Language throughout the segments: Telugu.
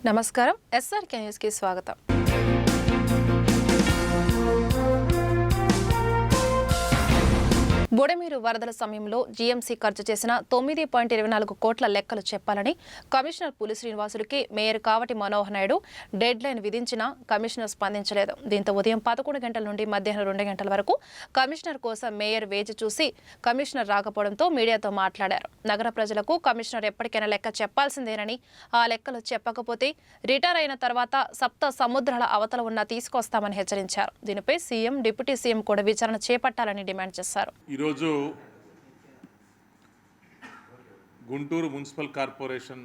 నమస్కారం ఎస్ఆర్కే న్యూస్కి స్వాగతం బుడమీరు వరదల సమయంలో జీఎంసీ ఖర్చు చేసిన తొమ్మిది పాయింట్ ఇరవై నాలుగు కోట్ల లెక్కలు చెప్పాలని కమిషనర్ పులి శ్రీనివాసులకి mayor Kavati Manohar Naidu deadline విధించినా కమిషనర్ స్పందించలేదు. దీంతో ఉదయం పదకొండు గంటల నుండి మధ్యాహ్నం రెండు గంటల వరకు కమిషనర్ కోసం మేయర్ వేచి చూసి కమిషనర్ రాకపోవడంతో మీడియాతో మాట్లాడారు. నగర ప్రజలకు కమిషనర్ ఎప్పటికైనా లెక్క చెప్పాల్సిందేనని ఆ లెక్కలు చెప్పకపోతే రిటైర్ అయిన తర్వాత సప్త సముద్రాల అవతల ఉన్న తీసుకొస్తామని హెచ్చరించారు. దీనిపై సీఎం డిప్యూటీ సీఎం కూడా విచారణ చేపట్టాలని డిమాండ్ చేశారు. ఈరోజు గుంటూరు మున్సిపల్ కార్పొరేషన్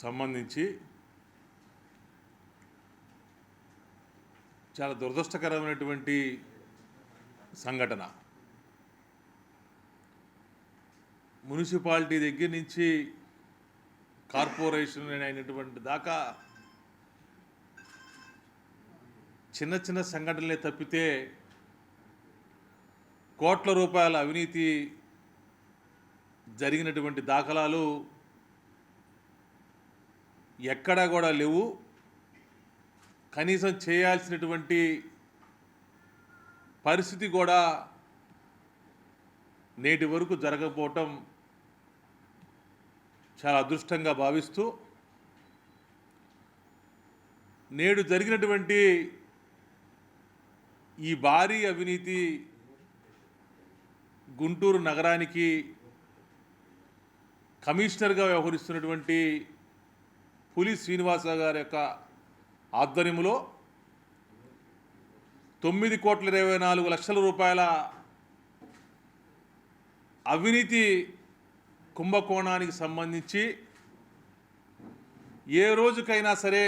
సంబంధించి చాలా దురదృష్టకరమైనటువంటి సంఘటన. మున్సిపాలిటీ దగ్గర నుంచి కార్పొరేషన్ అయినటువంటి దాకా చిన్న చిన్న సంఘటనలే తప్పితే కోట్ల రూపాయల అవినీతి జరిగినటువంటి దాఖలాలు ఎక్కడా కూడా లేవు. కనీసం చేయాల్సినటువంటి పరిస్థితి కూడా నేటి వరకు జరగకపోవటం చాలా అదృష్టంగా భావిస్తూ నేడు జరిగినటువంటి ఈ భారీ అవినీతి గుంటూరు నగరానికి కమిషనర్గా వ్యవహరిస్తున్నటువంటి పులి శ్రీనివాస గారి యొక్క ఆధ్వర్యంలో తొమ్మిది కోట్ల ఇరవై నాలుగు లక్షల రూపాయల అవినీతి కుంభకోణానికి సంబంధించి ఏ రోజుకైనా సరే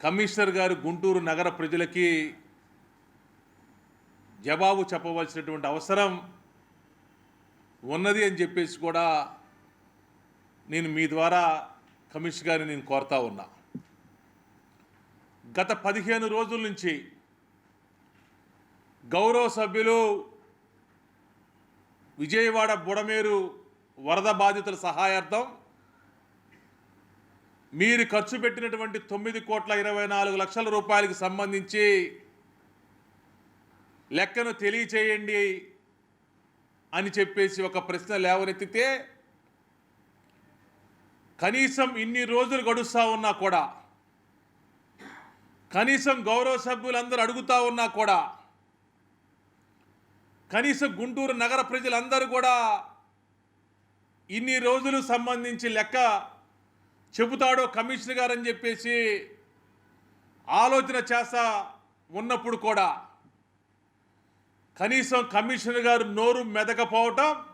కమిషనర్ గారు గుంటూరు నగర ప్రజలకి జవాబు చెప్పవలసినటువంటి అవసరం ఉన్నది అని చెప్పేసి కూడా నేను మీ ద్వారా కమిషన్ గారిని నేను కోరుతా ఉన్నా. గత పదిహేను రోజుల నుంచి గౌరవ సభ్యులు విజయవాడ బుడమేరు వరద బాధితుల సహాయార్థం మీరు ఖర్చు పెట్టినటువంటి తొమ్మిది కోట్ల ఇరవై నాలుగు లక్షల రూపాయలకు సంబంధించి లెక్కను తెలియచేయండి అని చెప్పేసి ఒక ప్రశ్న లేవనెత్తితే కనీసం ఇన్ని రోజులు గడుస్తూ ఉన్నా కూడా కనీసం గౌరవ సభ్యులందరూ అడుగుతూ ఉన్నా కూడా కనీసం గుంటూరు నగర ప్రజలందరూ కూడా ఇన్ని రోజులు సంబంధించి లెక్క చెబుతాడో కమిషనర్ గారని చెప్పేసి ఆలోచన చేస్తా ఉన్నప్పుడు కూడా కనీసం కమిషనర్ గారు నోరు మెదకపోవటం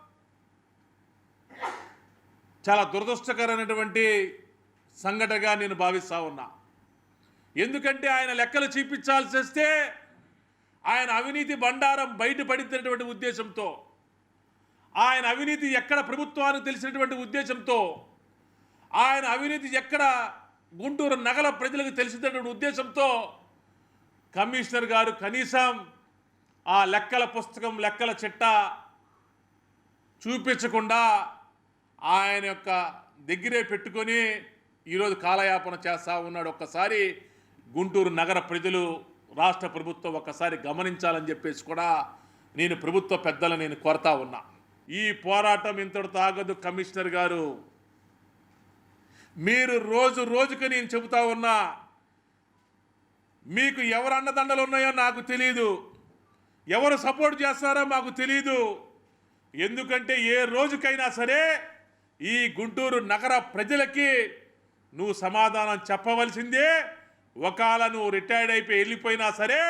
చాలా దురదృష్టకరమైనటువంటి సంఘటనగా నేను భావిస్తా ఉన్నా. ఎందుకంటే ఆయన లెక్కలు చూపించాల్సి వస్తే ఆయన అవినీతి బండారం బయటపడినటువంటి ఉద్దేశంతో ఆయన అవినీతి ఎక్కడ ప్రభుత్వానికి తెలిసినటువంటి ఉద్దేశంతో ఆయన అవినీతి ఎక్కడ గుంటూరు నగర ప్రజలకు తెలిసినటువంటి ఉద్దేశంతో కమిషనర్ గారు కనీసం ఆ లెక్కల పుస్తకం లెక్కల చిట్ట చూపించకుండా ఆయన యొక్క దగ్గరే పెట్టుకొని ఈరోజు కాలయాపన చేస్తూ ఉన్నాడు. ఒక్కసారి గుంటూరు నగర ప్రజలు రాష్ట్ర ప్రభుత్వం ఒక్కసారి గమనించాలని చెప్పేసి కూడా నేను ప్రభుత్వ పెద్దలు నేను కోరుతా ఉన్నా. ఈ పోరాటం ఇంతటితో ఆగదు కమిషనర్ గారు. మీరు రోజు రోజుకు నేను చెబుతా ఉన్నా మీకు ఎవరు అన్నదండలు ఉన్నాయో నాకు తెలియదు ఎవరు సపోర్ట్ చేస్తారో మాకు తెలియదు ఎందుకంటే ఏ రోజుకైనా సరే ఈ గుంటూరు నగర ప్రజలకి నువ్వు సమాధానం చెప్పవలసిందే. ఒకవేళ నువ్వు రిటైర్డ్ అయిపోయి వెళ్ళిపోయినా సరే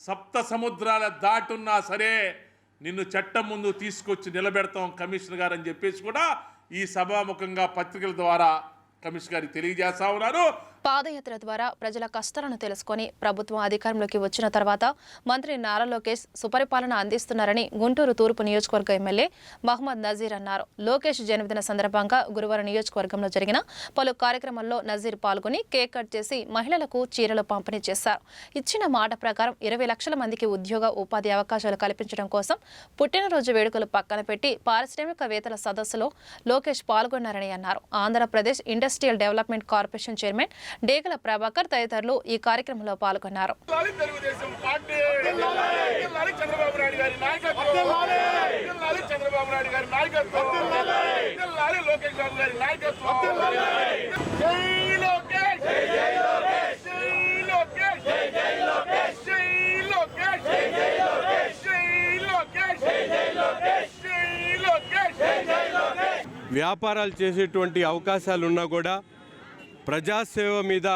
సప్త సముద్రాల దాటున్నా సరే నిన్ను చట్టం ముందు తీసుకొచ్చి నిలబెడతాం కమిషనర్ గారు అని చెప్పేసి కూడా ఈ సభాముఖంగా పత్రికల ద్వారా కమిషనర్ గారికి తెలియజేస్తా ఉన్నారు. పాదయాత్ర ద్వారా ప్రజల కష్టాలను తెలుసుకొని ప్రభుత్వం అధికారంలోకి వచ్చిన తర్వాత మంత్రి నారా లోకేష్ సుపరిపాలన అందిస్తున్నారని గుంటూరు తూర్పు నియోజకవర్గ ఎమ్మెల్యే మహమ్మద్ నజీర్ అన్నారు. లోకేష్ జన్మదిన సందర్భంగా గురువారం నియోజకవర్గంలో జరిగిన పలు కార్యక్రమాల్లో నజీర్ పాల్గొని కేక్ కట్ చేసి మహిళలకు చీరలు పంపిణీ చేశారు. ఇచ్చిన మాట ప్రకారం ఇరవై లక్షల మందికి ఉద్యోగ ఉపాధి అవకాశాలు కల్పించడం కోసం పుట్టినరోజు వేడుకలు పక్కన పెట్టి పారిశ్రామికవేత్తల సదస్సులో లోకేష్ పాల్గొన్నారని అన్నారు. Andhra Pradesh industrial development corporation chairman Degala Prabhakar తదితరులు ఈ కార్యక్రమంలో పాల్గొన్నారు జిల్లాలి తెలుగుదేశం పార్టీ జిల్లాలి చంద్రబాబు నాయుడు గారి నాయకత్వం జిల్లాలి చంద్రబాబు నాయుడు గారి నాయకత్వం జిల్లాలి లోకేష్ బాబు గారి నాయకత్వం జై లోకేష్ జై లోకేష్ జై లోకేష్ జై లోకేష్ జై లోకేష్ జై లోకేష్ జై లోకేష్ జై లోకేష్ జై లోకేష్ జై లోకేష్ వ్యాపారాలు చేసేటువంటి అవకాశాలు ఉన్నా కూడా ప్రజాసేవ మీద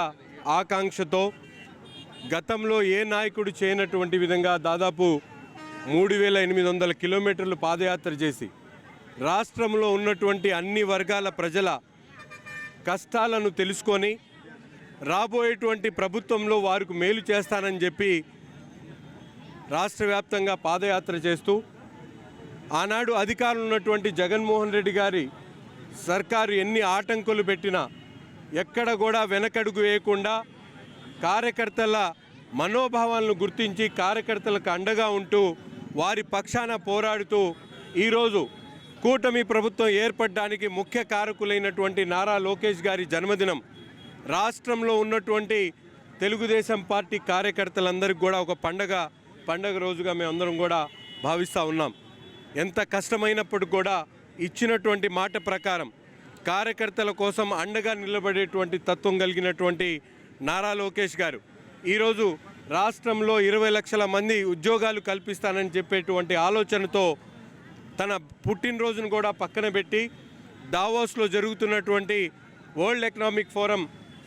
ఆకాంక్షతో గతంలో ఏ నాయకుడు చేయనటువంటి విధంగా దాదాపు మూడు వేల ఎనిమిది వందల కిలోమీటర్లు పాదయాత్ర చేసి రాష్ట్రంలో ఉన్నటువంటి అన్ని వర్గాల ప్రజల కష్టాలను తెలుసుకొని రాబోయేటువంటి ప్రభుత్వంలో వారికి మేలు చేస్తానని చెప్పి రాష్ట్ర వ్యాప్తంగా పాదయాత్ర చేస్తూ ఆనాడు అధికారంలో ఉన్నటువంటి జగన్మోహన్ రెడ్డి గారి సర్కారు ఎన్ని ఆటంకులు పెట్టినా ఎక్కడ కూడా వెనకడుగు వేయకుండా కార్యకర్తల మనోభావాలను గుర్తించి కార్యకర్తలకు అండగా ఉంటూ వారి పక్షాన పోరాడుతూ ఈరోజు కూటమి ప్రభుత్వం ఏర్పడడానికి ముఖ్య కారకులైనటువంటి నారా లోకేష్ గారి జన్మదినం. రాష్ట్రంలో ఉన్నటువంటి తెలుగుదేశం పార్టీ కార్యకర్తలందరికీ కూడా ఒక పండగ పండగ రోజుగా మేమందరం కూడా భావిస్తూ ఉన్నాం. ఎంత కష్టమైనప్పటికి కూడా ఇచ్చినటువంటి మాట ప్రకారం కార్యకర్తల కోసం అండగా నిలబడేటువంటి తత్వం కలిగినటువంటి నారా లోకేష్ గారు. ఈరోజు రాష్ట్రంలో ఇరవై లక్షల మంది ఉద్యోగాలు కల్పిస్తానని చెప్పేటువంటి ఆలోచనతో తన పుట్టినరోజును కూడా పక్కన పెట్టి దావోస్లో జరుగుతున్నటువంటి వరల్డ్ ఎకనామిక్ ఫోరం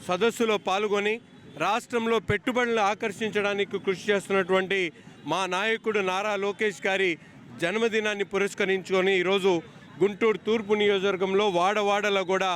సదస్సులో పాల్గొని రాష్ట్రంలో పెట్టుబడులను ఆకర్షించడానికి కృషి చేస్తున్నటువంటి మా నాయకుడు నారా లోకేష్ గారి జన్మదినాన్ని పురస్కరించుకొని ఈరోజు గుంటూరు తూర్పు నియోజకవర్గంలో వాడవాడలో కూడా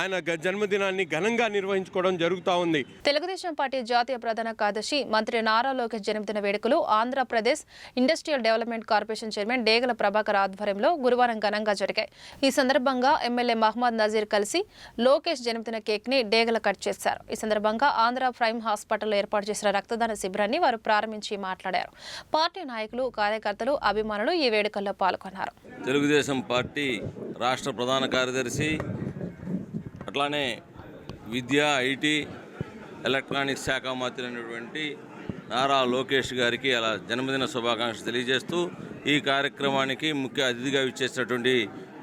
ఆయన జన్మదినాన్ని ఘనంగా నిర్వహించుకోవడం జరుగుతూ ఉంది. తెలుగుదేశం పార్టీ జాతీయ ప్రధాన కార్యదర్శి మంత్రి నారా లోకేష్ జన్మదిన వేడుకలు Andhra Pradesh industrial development corporation chairman Degala Prabhakar ఆధ్వర్యంలో గురువారం ఘనంగా జరిగాయి. ఈ సందర్భంగా ఎమ్మెల్యే మహమ్మద్ నజీర్ కలిసి లోకేష్ జన్మదిన కేక్ని డేగల కట్ చేశారు. ఈ సందర్భంగా ఆంధ్ర ప్రైమ్ హాస్పిటల్లో ఏర్పాటు చేసిన రక్తదాన శిబిరాన్ని వారు ప్రారంభించి మాట్లాడారు. పార్టీ నాయకులు కార్యకర్తలు అభిమానులు ఈ వేడుకల్లో పాల్గొన్నారు. తెలుగుదేశం పార్టీ రాష్ట్ర ప్రధాన కార్యదర్శి అట్లానే విద్య ఐటీ ఎలక్ట్రానిక్స్ శాఖ మంత్రి అయినటువంటి నారా లోకేష్ గారికి అలా జన్మదిన శుభాకాంక్షలు తెలియజేస్తూ ఈ కార్యక్రమానికి ముఖ్య అతిథిగా ఇచ్చేసినటువంటి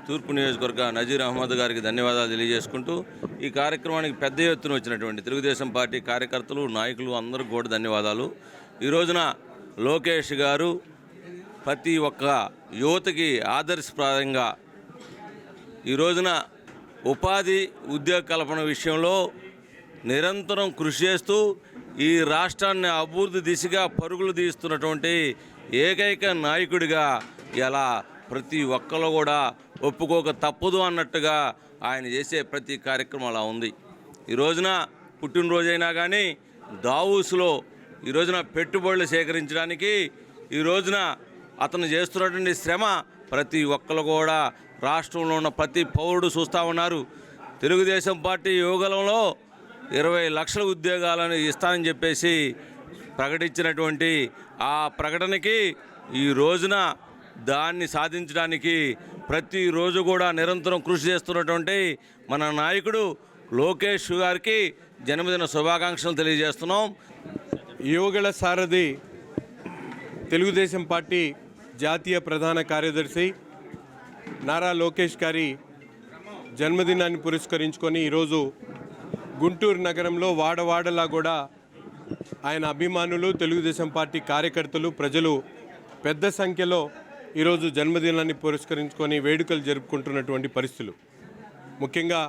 తూర్పు నియోజకవర్గ నజీర్ అహ్మద్ గారికి ధన్యవాదాలు తెలియజేసుకుంటూ ఈ కార్యక్రమానికి పెద్ద ఎత్తున వచ్చినటువంటి తెలుగుదేశం పార్టీ కార్యకర్తలు నాయకులు అందరికీ కూడా ధన్యవాదాలు. ఈ రోజున లోకేష్ గారు ప్రతి ఒక్క యువతకి ఆదర్శప్రాయంగా ఈ రోజున ఉపాధి ఉద్యోగ కల్పన విషయంలో నిరంతరం కృషి చేస్తూ ఈ రాష్ట్రాన్ని అభివృద్ధి దిశగా పరుగులు తీస్తున్నటువంటి ఏకైక నాయకుడిగా ఇలా ప్రతి ఒక్కరు కూడా ఒప్పుకోక తప్పదు అన్నట్టుగా ఆయన చేసే ప్రతి కార్యక్రమం అలా ఉంది. ఈ రోజున పుట్టినరోజైనా కానీ దావూస్లో ఈ రోజున పెట్టుబడులు సేకరించడానికి ఈ రోజున అతను చేస్తున్నటువంటి శ్రమ ప్రతి ఒక్కరు కూడా రాష్ట్రంలో ఉన్న ప్రతి పౌరుడు చూస్తూ ఉన్నారు. తెలుగుదేశం పార్టీ యువగలంలో ఇరవై లక్షల ఉద్యోగాలను ఇస్తానని చెప్పేసి ప్రకటించినటువంటి ఆ ప్రకటనకి ఈ రోజున దాన్ని సాధించడానికి ప్రతిరోజు కూడా నిరంతరం కృషి చేస్తున్నటువంటి మన నాయకుడు లోకేష్ గారికి జన్మదిన శుభాకాంక్షలు తెలియజేస్తున్నాం. యువగళ సారథి తెలుగుదేశం పార్టీ జాతీయ ప్రధాన కార్యదర్శి నారా లోకేష్ గారి జన్మదినాన్ని పురస్కరించుకొని ఈరోజు గుంటూరు నగరంలో వాడవాడలా కూడా ఆయన అభిమానులు తెలుగుదేశం పార్టీ కార్యకర్తలు ప్రజలు పెద్ద సంఖ్యలో ఈరోజు జన్మదినాన్ని పురస్కరించుకొని వేడుకలు జరుపుకుంటున్నటువంటి పరిస్థితులు. ముఖ్యంగా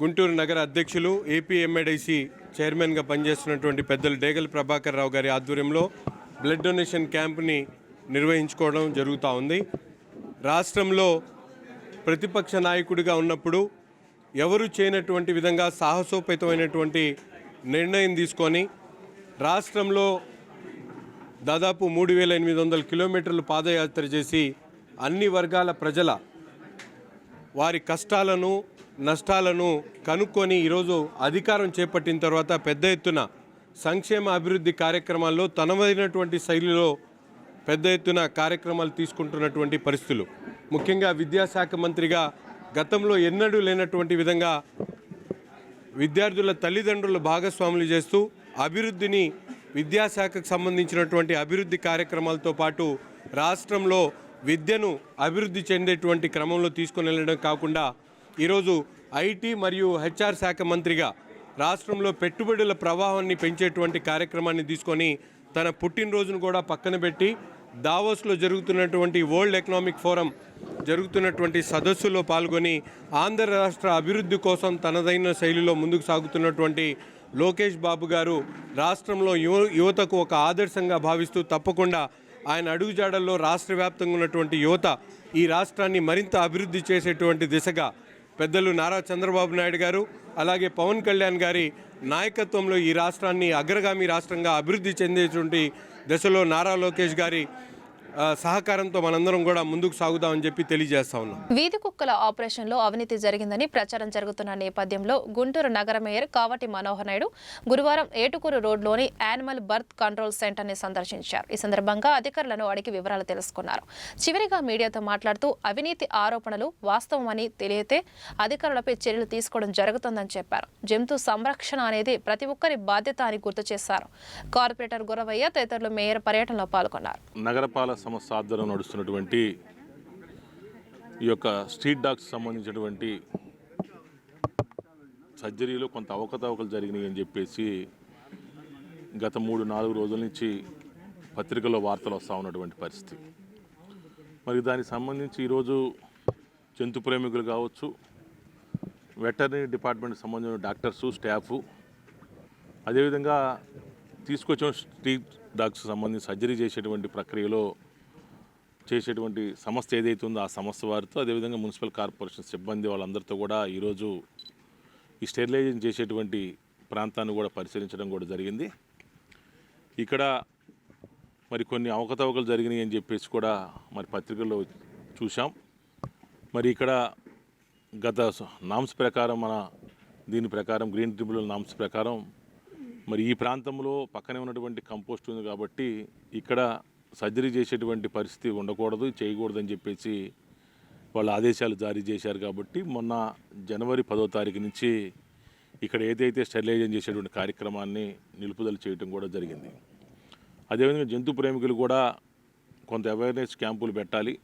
గుంటూరు నగర అధ్యక్షులు ఏపీ ఎంఏడైసి చైర్మన్గా పనిచేస్తున్నటువంటి పెద్దలు డేగల్ ప్రభాకర్ రావు గారి ఆధ్వర్యంలో బ్లడ్ డొనేషన్ క్యాంప్ని నిర్వహించుకోవడం జరుగుతూ ఉంది. రాష్ట్రంలో ప్రతిపక్ష నాయకుడిగా ఉన్నప్పుడు ఎవరు చేయనటువంటి విధంగా సాహసోపేతమైనటువంటి నిర్ణయం తీసుకొని రాష్ట్రంలో దాదాపు మూడు వేల ఎనిమిది వందల కిలోమీటర్లు పాదయాత్ర చేసి అన్ని వర్గాల ప్రజల వారి కష్టాలను నష్టాలను కనుక్కొని ఈరోజు అధికారం చేపట్టిన తర్వాత పెద్ద ఎత్తున సంక్షేమ అభివృద్ధి కార్యక్రమాల్లో తనవైనటువంటి శైలిలో పెద్ద ఎత్తున కార్యక్రమాలు తీసుకుంటున్నటువంటి పరిస్థితులు. ముఖ్యంగా విద్యాశాఖ మంత్రిగా గతంలో ఎన్నడూ లేనటువంటి విధంగా విద్యార్థుల తల్లిదండ్రులు భాగస్వాములు చేస్తూ అభివృద్ధిని విద్యాశాఖకు సంబంధించినటువంటి అభివృద్ధి కార్యక్రమాలతో పాటు రాష్ట్రంలో విద్యను అభివృద్ధి చెందేటువంటి క్రమంలో తీసుకొని వెళ్ళడం కాకుండా ఈరోజు ఐటీ మరియు హెచ్ఆర్ శాఖ మంత్రిగా రాష్ట్రంలో పెట్టుబడుల ప్రవాహాన్ని పెంచేటువంటి కార్యక్రమాన్ని తీసుకొని తన పుట్టినరోజును కూడా పక్కన పెట్టి దావోస్లో జరుగుతున్నటువంటి వరల్డ్ ఎకనామిక్ ఫోరం జరుగుతున్నటువంటి సదస్సులో పాల్గొని ఆంధ్ర రాష్ట్ర అభివృద్ధి కోసం తనదైన శైలిలో ముందుకు సాగుతున్నటువంటి లోకేష్ బాబు గారు రాష్ట్రంలో యువ యువతకు ఒక ఆదర్శంగా భావిస్తూ తప్పకుండా ఆయన అడుగుజాడల్లో రాష్ట్ర వ్యాప్తంగా ఉన్నటువంటి యువత ఈ రాష్ట్రాన్ని మరింత అభివృద్ధి చేసేటువంటి దిశగా పెద్దలు నారా చంద్రబాబు నాయుడు గారు అలాగే పవన్ కళ్యాణ్ గారి నాయకత్వంలో ఈ రాష్ట్రాన్ని అగ్రగామి రాష్ట్రంగా అభివృద్ధి చెందేటువంటి దశలో నారా లోకేష్ గారి సహకారంతో మనందరం కూడా ముందుకు సాగుదామని చెప్పి తెలియజేస్తా ఉన్నాం. వీధి కుక్కల ఆపరేషన్లో అవినీతి జరిగిందని ప్రచారం జరుగుతున్న నేపథ్యంలో గుంటూరు నగర మేయర్ కావటి మనోహర్ నాయుడు గురువారం ఏటుకూరు రోడ్లోని యానిమల్ బర్త్ కంట్రోల్ సెంటర్ని సందర్శించారు. ఈ సందర్భంగా అధికారులను అడిగి వివరాలు తెలుసుకున్నారు. చివరిగా మీడియాతో మాట్లాడుతూ అవినీతి ఆరోపణలు వాస్తవమని తెలియతే అధికారులపై చర్యలు తీసుకోవడం జరుగుతుందని చెప్పారు. జంతు సంరక్షణ అనేది ప్రతి ఒక్కరి బాధ్యత అని గుర్తు చేశారు. కార్పొరేటర్ గురవయ్య తదితరులు మేయర్ పర్యటనలో పాల్గొన్నారు. నగరపాలక సంస్థ నడుస్తున్నటువంటి ఈ యొక్క స్ట్రీట్ డాగ్స్ సంబంధించినటువంటి సర్జరీలో కొంత అవకతవకలు జరిగినాయి అని చెప్పేసి గత మూడు నాలుగు రోజుల నుంచి పత్రికల్లో వార్తలు వస్తూ ఉన్నటువంటి పరిస్థితి. మరి దానికి సంబంధించి ఈరోజు జంతు ప్రేమికులు కావచ్చు వెటర్నరీ డిపార్ట్మెంట్కి సంబంధించిన డాక్టర్సు స్టాఫు అదేవిధంగా తీసుకొచ్చిన స్ట్రీట్ డాగ్స్ సంబంధించి సర్జరీ చేసేటువంటి ప్రక్రియలో చేసేటువంటి సంస్థ ఏదైతే ఉందో ఆ సంస్థ వారితో అదేవిధంగా మున్సిపల్ కార్పొరేషన్ సిబ్బంది వాళ్ళందరితో కూడా ఈరోజు ఈ స్టెరిలైజేషన్ చేసేటువంటి ప్రాంతాన్ని కూడా పరిశీలించడం కూడా జరిగింది. ఇక్కడ మరి కొన్ని అవకతవకలు జరిగినాయి అని చెప్పేసి కూడా మరి పత్రికల్లో చూసాం మరి ఇక్కడ గత నామ్స్ ప్రకారం మన దీని ప్రకారం గ్రీన్ ట్రిబ్యునల్ నామ్స్ ప్రకారం మరి ఈ ప్రాంతంలో పక్కనే ఉన్నటువంటి కంపోస్ట్ ఉంది కాబట్టి ఇక్కడ సర్జరీ చేసేటువంటి పరిస్థితి ఉండకూడదు చేయకూడదు అని చెప్పేసి వాళ్ళ ఆదేశాలు జారీ చేశారు కాబట్టి మొన్న జనవరి పదో తారీఖు నుంచి ఇక్కడ ఏదైతే స్టెరిలైజేషన్ చేసేటువంటి కార్యక్రమాన్ని నిలుపుదల చేయడం కూడా జరిగింది. అదేవిధంగా జంతు ప్రేమికులు కూడా కొంత అవేర్నెస్ క్యాంపులు పెట్టాలి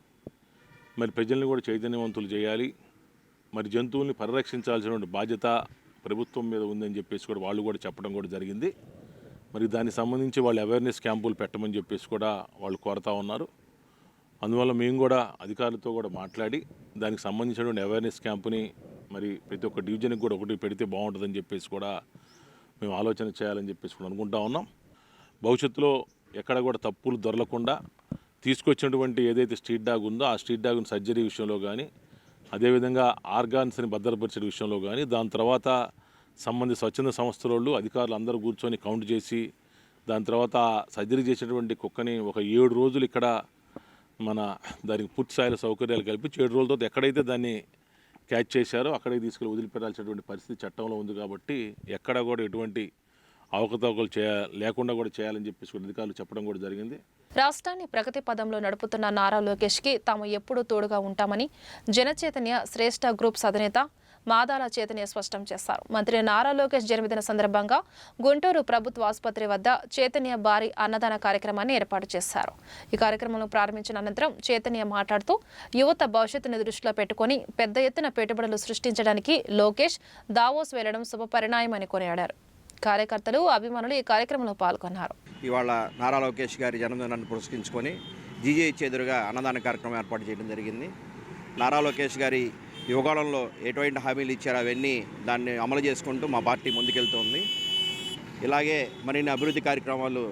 మరి ప్రజల్ని కూడా చైతన్యవంతులు చేయాలి మరి జంతువుల్ని పరిరక్షించాల్సినటువంటి బాధ్యత ప్రభుత్వం మీద ఉందని చెప్పేసి కూడా వాళ్ళు కూడా చెప్పడం కూడా జరిగింది. మరి దానికి సంబంధించి వాళ్ళు అవేర్నెస్ క్యాంపులు పెట్టమని చెప్పేసి కూడా వాళ్ళు కోరుతా ఉన్నారు. అందువల్ల మేము కూడా అధికారులతో కూడా మాట్లాడి దానికి సంబంధించినటువంటి అవేర్నెస్ క్యాంపుని మరి ప్రతి ఒక్క డివిజన్కి కూడా ఒకటి పెడితే బాగుంటుందని చెప్పేసి కూడా మేము ఆలోచన చేయాలని చెప్పేసి కూడా అనుకుంటా ఉన్నాం. భవిష్యత్తులో ఎక్కడ కూడా తప్పులు దొరలకుండా తీసుకొచ్చినటువంటి ఏదైతే స్ట్రీట్ డాగ్ ఉందో ఆ స్ట్రీట్ డాగ్ని సర్జరీ విషయంలో కానీ అదేవిధంగా ఆర్గాన్స్ని భద్రపరిచే విషయంలో కానీ దాని తర్వాత సంబంధిత స్వచ్ఛంద సంస్థల వాళ్ళు అధికారులు అందరూ కూర్చొని కౌంట్ చేసి దాని తర్వాత సర్జరీ చేసినటువంటి కుక్కని ఒక ఏడు రోజులు ఇక్కడ మన దానికి పూర్తి స్థాయిలో సౌకర్యాలు కల్పించి ఏడు రోజులతో ఎక్కడైతే దాన్ని క్యాచ్ చేశారో అక్కడికి తీసుకెళ్ళి వదిలిపెట్టాల్సినటువంటి పరిస్థితి చట్టంలో ఉంది కాబట్టి ఎక్కడ కూడా ఎటువంటి అవకతవకలు చేయ లేకుండా కూడా చేయాలని చెప్పేసి అధికారులు చెప్పడం కూడా జరిగింది. రాష్ట్రాన్ని ప్రగతి పదంలో నడుపుతున్న నారా లోకేష్కి తాము ఎప్పుడూ తోడుగా ఉంటామని జనచైతన్య శ్రేష్ఠ గ్రూప్స్ అధినేత మాదాల చైతన్య స్పష్టం చేశారు. మంత్రి నారా లోకేష్ జన్మదిన సందర్భంగా గుంటూరు ప్రభుత్వ ఆసుపత్రి వద్ద చైతన్య భారీ అన్నదాన కార్యక్రమాన్ని ఏర్పాటు చేశారు. ఈ కార్యక్రమంలో ప్రారంభించిన అనంతరం చైతన్య మాట్లాడుతూ యువత భవిష్యత్తును దృష్టిలో పెట్టుకుని పెద్ద ఎత్తున పెట్టుబడులు సృష్టించడానికి లోకేష్ దావోస్ వెళ్ళడం శుభపరిణామని కొనియాడారు. కార్యకర్తలు అభిమానులు ఈ కార్యక్రమంలో పాల్గొన్నారు. ఇవాళ నారా లోకేష్ గారి జన్మదినాన్ని పురస్కరించుకొని జీజేహెచ్ ఎదురుగా అన్నదాన కార్యక్రమం ఏర్పాటు చేయడం జరిగింది. నారా లోకేష్ గారి యువకాలంలో ఎటువంటి హామీలు ఇచ్చారో అవన్నీ దాన్ని అమలు చేసుకుంటూ మా పార్టీ ముందుకెళ్తోంది. ఇలాగే మరిన్ని అభివృద్ధి కార్యక్రమాలు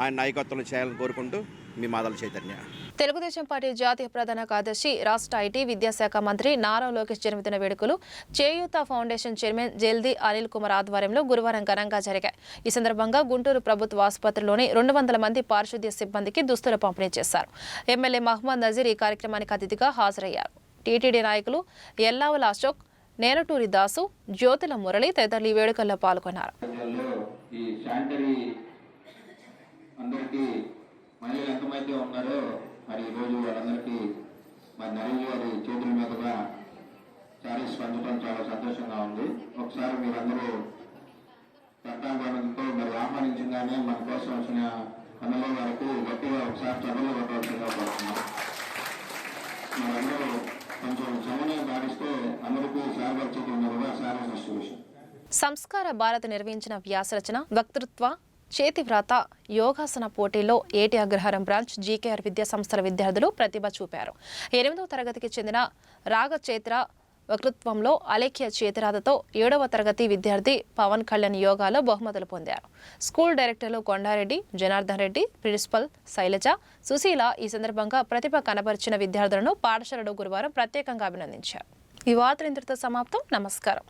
ఆయన నాయకత్వంలో చేయాలని కోరుకుంటూ మీ మాదల చైతన్య. తెలుగుదేశం పార్టీ జాతీయ ప్రధాన కార్యదర్శి రాష్ట్ర ఐటీ విద్యాశాఖ మంత్రి నారా లోకేష్ జన్మదిన వేడుకలు చేయూత ఫౌండేషన్ చైర్మన్ జల్దీ అనిల్ కుమార్ ఆధ్వర్యంలో గురువారం ఘనంగా జరిగాయి. ఈ సందర్భంగా గుంటూరు ప్రభుత్వ ఆసుపత్రిలోని రెండు వందల మంది పారిశుద్ధ్య సిబ్బందికి దుస్తులు పంపిణీ చేశారు. ఎమ్మెల్యే మహమ్మద్ నజీర్ ఈ కార్యక్రమానికి అతిథిగా హాజరయ్యారు. టీటీడీ నాయకులు ఎల్లావుల అశోక్ నేనటూరి దాసు జ్యోతుల మురళి తదితరులు ఈ వేడుకల్లో పాల్గొన్నారు. ఈ శానిటరీ అందరికీ మహిళలు ఎంతమంది ఉన్నారో మరి ఈరోజు వాళ్ళందరికీ మరి నరేంద్ర గారి చేతుల మీదుగా శారీస్ చాలా సంతోషంగా ఉంది. ఒకసారి మీరందరూ మరి ఆహ్వానించగానే మన కోసం వచ్చిన కన్నల వారికి గట్టిగా ఒకసారి చదువులు కొట్టవలసిందిగా కోరుతున్నాం. మనందరూ కొంచెం పాటిస్తే అందరికీ డిస్ట్రిబ్యూషన్ సంస్కార భారత్ నిర్వహించిన వ్యాసరచన వక్తృత్వ చేతివ్రాత యోగాసన పోటీలో ఏటి అగ్రహారం బ్రాంచ్ జీకేఆర్ విద్యా సంస్థల విద్యార్థులు ప్రతిభ చూపారు. ఎనిమిదవ తరగతికి చెందిన రాగచేత్ర వక్తృత్వంలో అలేఖ్య చేతిరాతతో ఏడవ తరగతి విద్యార్థి పవన్ కళ్యాణ్ యోగాలో బహుమతులు పొందారు. స్కూల్ డైరెక్టర్లు కొండారెడ్డి జనార్దన్ రెడ్డి ప్రిన్సిపల్ శైలజ సుశీల ఈ సందర్భంగా ప్రతిభ కనబరిచిన విద్యార్థులను పాఠశాలలో గురువారం ప్రత్యేకంగా అభినందించారు. ఈ వార్త ఇంతటితో సమాప్తం. నమస్కారం.